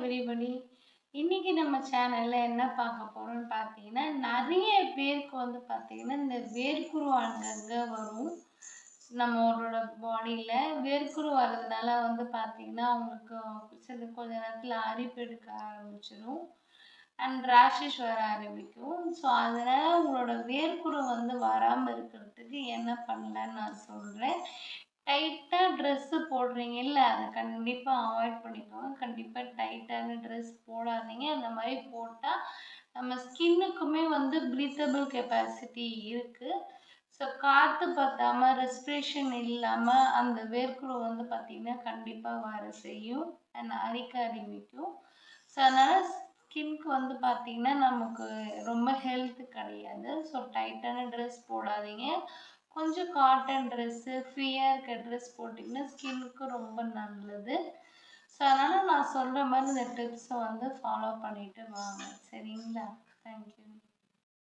Everybody இன்னைக்கு நம்ம சேனல்ல என்ன பார்க்க போறோம்னு பார்த்தீங்கன்னா நிறைய பேருக்கு வந்து பார்த்தீங்கன்னா இந்த வேர்க்குரு அங்கங்க வரும். நம்மளோட பாடியில் வேர்க்குரு வர்றதுனால வந்து பார்த்தீங்கன்னா அவங்களுக்கு சில கொஞ்ச நேரத்தில் அரிப்பு எடுக்க ஆரம்பிச்சிடும் அண்ட் ரேஷஸ் வர ஆரம்பிக்கும். ஸோ அதனால் உங்களோட வேர்க்குரு வந்து வராமல் இருக்கிறதுக்கு என்ன பண்ணலான்னு நான் சொல்கிறேன் டைட்டாக ட்ரெஸ்ஸு போடுறீங்கல்ல அதை கண்டிப்பாக அவாய்ட் பண்ணிக்கோங்க. கண்டிப்பாக டைட்டான ட்ரெஸ் போடாதீங்க. அந்த மாதிரி போட்டால் நம்ம ஸ்கின்னுக்குமே வந்து ப்ரீத்தபிள் கெப்பாசிட்டி இருக்குது ஸோ காற்று பத்தாமல் ரெஸ்பிரேஷன் இல்லாமல் அந்த வேர்க்குரு வந்து பார்த்திங்கன்னா கண்டிப்பாக வர செய்யும். அண்ட் அரிக்க அறிவிக்கும் ஸோ அதனால் ஸ்கின்க்கு வந்து பார்த்திங்கன்னா நமக்கு ரொம்ப ஹெல்த் கிடையாது. ஸோ டைட்டான ட்ரெஸ் போடாதீங்க. கொஞ்சம் காட்டன் ட்ரெஸ்ஸு ஃப்ரீயாக இருக்க ட்ரெஸ் போட்டிங்கன்னா ஸ்கின்னுக்கு ரொம்ப நல்லது. ஸோ அதனால் நான் சொல்கிற மாதிரி இந்த டிப்ஸை வந்து ஃபாலோ பண்ணிவிட்டு வாங்க. சரிங்களா? தேங்க்யூ